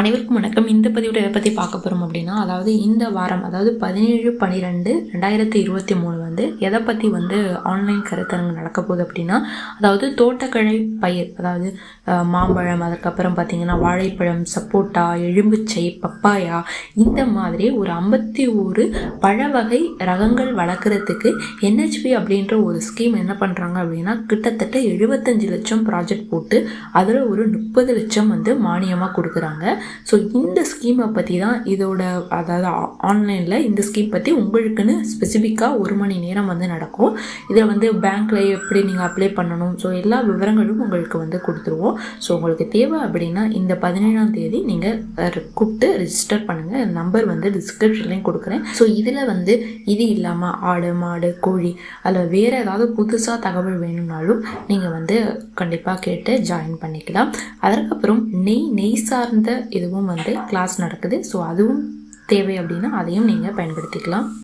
அனைவருக்கும் வணக்கம். இந்த பதிவுடைய எதை பற்றி பார்க்க போகிறோம் அப்படின்னா அதாவது இந்த வாரம் அதாவது பதினேழு பன்னிரெண்டு ரெண்டாயிரத்தி இருபத்தி மூணு வந்து எதை பற்றி வந்து ஆன்லைன் கருத்தரங்கு நடக்க போகுது அப்படின்னா அதாவது தோட்டக்கலை பயிர் அதாவது மாம்பழம் அதுக்கப்புறம் பார்த்தீங்கன்னா வாழைப்பழம் சப்போட்டா எலும்புச்சை பப்பாயா இந்த மாதிரி ஒரு ஐம்பத்தி ஒரு பழ வகை ரகங்கள் வளர்க்குறதுக்கு என்ஹெச்பி அப்படின்ற ஒரு ஸ்கீம் என்ன பண்ணுறாங்க அப்படின்னா கிட்டத்தட்ட எழுபத்தஞ்சு லட்சம் ப்ராஜெக்ட் போட்டு அதில் ஒரு முப்பது லட்சம் வந்து மானியமாக கொடுக்குறாங்க. ஸோ இந்த ஸ்கீமை பற்றி தான் இதோட அதாவது ஆன்லைனில் இந்த ஸ்கீம் பற்றி உங்களுக்குன்னு ஸ்பெசிஃபிக்காக ஒரு மணி நேரம் நேரம் வந்து நடக்கும். இதில் வந்து பேங்க்கில் எப்படி நீங்கள் அப்ளை பண்ணணும்? ஸோ எல்லா விவரங்களும் உங்களுக்கு வந்து கொடுத்துருவோம். ஸோ உங்களுக்கு தேவை அப்படின்னா இந்த பதினேழாம் தேதி நீங்கள் கூப்பிட்டு ரிஜிஸ்டர் பண்ணுங்கள் நம்பர் வந்து டிஸ்கிரிப்ஷன்லேயும் கொடுக்குறேன். ஸோ இதில் வந்து இது இல்லாமல் ஆடு மாடு கோழி அதில் வேறு ஏதாவது புதுசாக தகவல் வேணும்னாலும் நீங்கள் வந்து கண்டிப்பாக கேட்டு ஜாயின் பண்ணிக்கலாம். அதற்கப்புறம் நெய் நெய் சார்ந்த இதுவும் வந்து கிளாஸ் நடக்குது. ஸோ அதுவும் தேவை அப்படின்னா அதையும் நீங்கள் பயன்படுத்திக்கலாம்.